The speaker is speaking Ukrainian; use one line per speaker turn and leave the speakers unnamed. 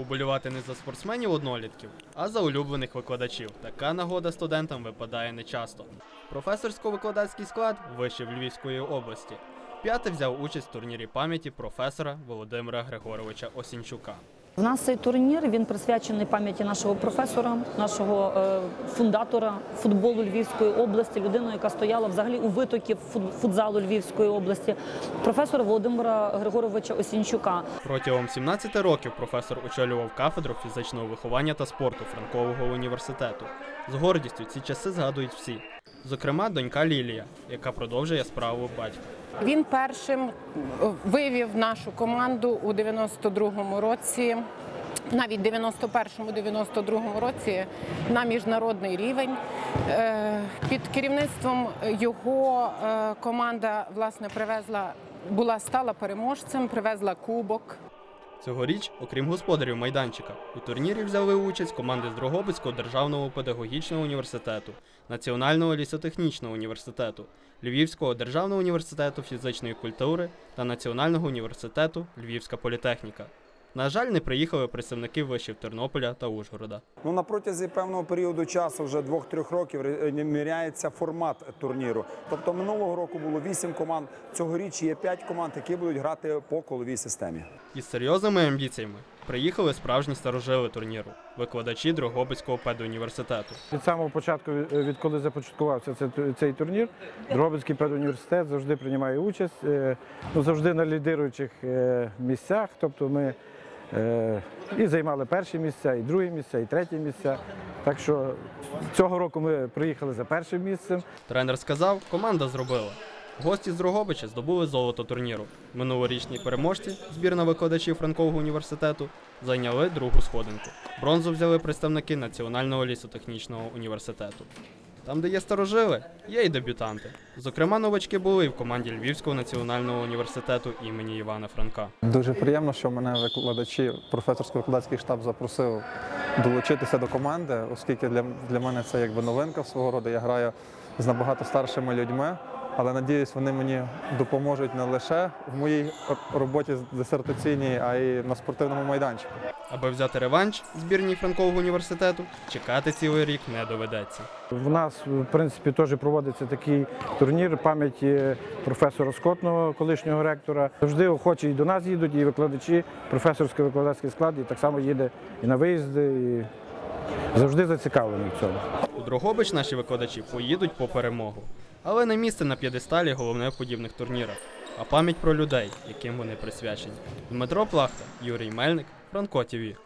Поболювати не за спортсменів однолітків, а за улюблених викладачів. Така нагода студентам випадає нечасто. Професорсько-викладацький склад вишив Львівської області. П'ятий взяв участь в турнірі пам'яті професора Володимира Григоровича Осінчука.
У нас цей турнір він присвячений пам'яті нашого професора, нашого е, фундатора футболу Львівської області, людини, яка стояла взагалі у витоків футзалу Львівської області, професора Володимира Григоровича Осінчука.
Протягом 17 років професор очолював кафедру фізичного виховання та спорту Франкового університету. З гордістю ці часи згадують всі. Зокрема, донька Лілія, яка продовжує справу батька.
Він першим вивів нашу команду у 92-му році, навіть 91-му, 92-му році на міжнародний рівень. Е, Під керівництвом його е, команда власне привезла, була стала переможцем, привезла кубок.
Цьогоріч, окрім господарів майданчика, у турнірі взяли участь команди з Дрогобицького державного педагогічного університету, Національного лісотехнічного університету, Львівського державного університету фізичної культури та Національного університету Львівська політехніка. На жаль, не приїхали представники вишів Тернополя та Ужгорода.
Ну, на протязі певного періоду часу, вже двох-трьох років, е, міряється формат турніру. Тобто минулого року було вісім команд, цьогоріч є п'ять команд, які будуть грати по коловій системі.
Із серйозними амбіціями приїхали справжні старожили турніру, викладачі Дрогобицького педуніверситету.
Від самого початку, е, відколи започаткувався цей, турнір, Дрогобицький педуніверситет завжди приймає участь, е, ну, завжди на лідируючих е, місцях. Тобто ми і займали перші місця, і другі місця, і треті місця. Так що цього року ми приїхали за першим місцем.
Тренер сказав, команда зробила. Гості з Дрогобича здобули золото турніру. Минулорічні переможці, збірна викладачів Франкового університету, зайняли другу сходинку. Бронзу взяли представники Національного лісотехнічного університету. Там, де є старожили, є й дебютанти. Зокрема, новачки були і в команді Львівського національного університету імені Івана Франка.
Дуже приємно, що мене викладачі, професорсько-викладацький штаб запросив долучитися до команди, оскільки для, для мене це якби новинка свого роду. Я граю з набагато старшими людьми, але надіюсь, вони мені допоможуть не лише в моїй роботі дисертаційній, а й на спортивному майданчику.
Аби взяти реванш збірній Франкового університету, чекати цілий рік не доведеться.
В нас, в принципі, теж проводиться такий турнір пам'яті професора Скотного, колишнього ректора. Завжди охочі і до нас їдуть, і викладачі, професорський викладацький склад, і так само їде і на виїзди, і завжди зацікавлені в цьому.
У Дрогобич наші викладачі поїдуть по перемогу. Але не місце на п'єдесталі головне в подібних турнірах, а пам'ять про людей, яким вони присвячені. Дмитро Плахта, Юрій Мельник, Франко ТІВІ.